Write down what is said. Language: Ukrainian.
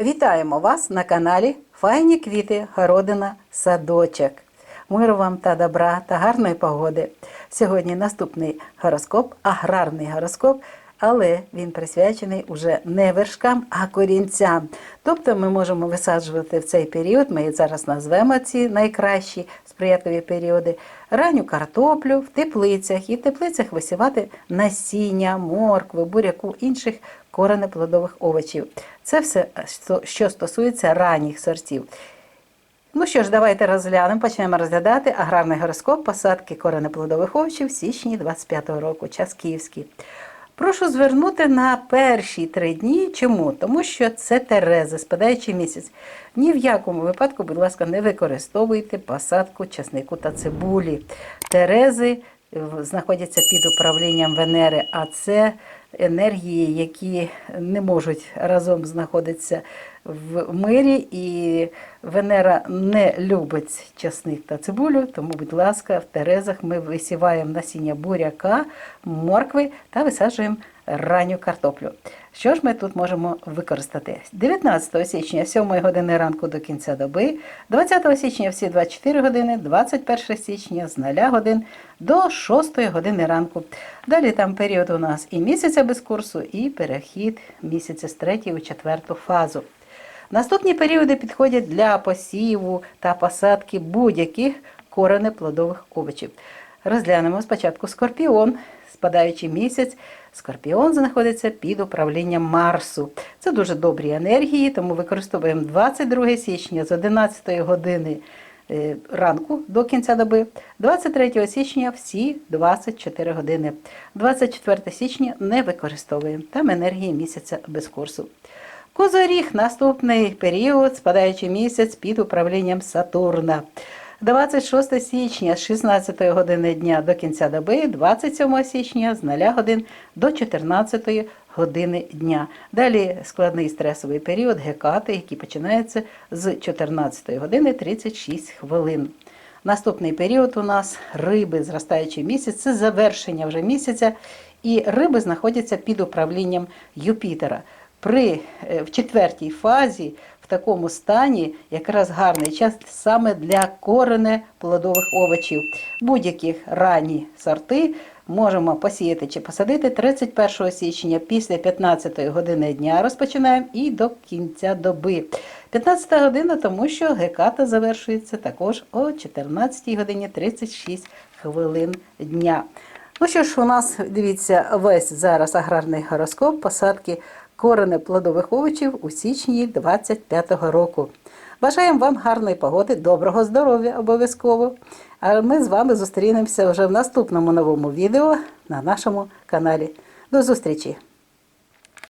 Вітаємо вас на каналі Файні квіти, городина, садочок. Миру вам та добра та гарної погоди. Сьогодні наступний гороскоп, аграрний гороскоп, але він присвячений уже не вершкам, а корінцям. Тобто ми можемо висаджувати в цей період, ми зараз назвемо ці найкращі сприятливі періоди, ранню картоплю в теплицях і в теплицях висівати насіння, моркви, буряку, інших коренеплодових овочів. Це все, що стосується ранніх сортів. Ну що ж, давайте розглянемо, почнемо розглядати аграрний гороскоп посадки коренеплодових овочів в січні 25-го року, час київський. Прошу звернути на перші три дні. Чому? Тому що це Терези, спадаючий місяць. Ні в якому випадку, будь ласка, не використовуйте посадку часнику та цибулі. Терези знаходяться під управлінням Венери, а це енергії, які не можуть разом знаходитися в мирі, і Венера не любить часник та цибулю, тому, будь ласка, в Терезах ми висіваємо насіння буряка, моркви та висаджуємо ранню картоплю. Що ж ми тут можемо використати? 19 січня, 7 години ранку до кінця доби, 20 січня всі 24 години, 21 січня з 0 годин до 6 години ранку. Далі там період у нас і місяця без курсу, і перехід місяця з 3 у 4 фазу. Наступні періоди підходять для посіву та посадки будь-яких коренеплодових овочів. Розглянемо спочатку скорпіон, спадаючий місяць. Скорпіон знаходиться під управлінням Марсу. Це дуже добрі енергії, тому використовуємо 22 січня з 11 години е, ранку до кінця доби, 23 січня всі 24 години. 24 січня не використовуємо. Там енергії місяця без курсу. Козоріг наступний період, спадаючий місяць під управлінням Сатурна. 26 січня з 16 години дня до кінця доби, 27 січня з 0 годин до 14 години дня. Далі складний стресовий період гекати, який починається з 14 години 36 хвилин. Наступний період у нас риби, зростаючий місяць, це завершення вже місяця, і риби знаходяться під управлінням Юпітера. При е, в четвертій фазі такому стані якраз гарний час саме для корене плодових овочів. Будь-яких ранні сорти можемо посіяти чи посадити 31 січня після 15 години дня розпочинаємо і до кінця доби. 15 година, тому що геката завершується також о 14 годині 36 хвилин дня. Ну що ж, у нас дивіться весь зараз аграрний гороскоп посадки корене плодових овочів у січні 25-го року. Бажаємо вам гарної погоди, доброго здоров'я обов'язково. А ми з вами зустрінемося вже в наступному новому відео на нашому каналі. До зустрічі!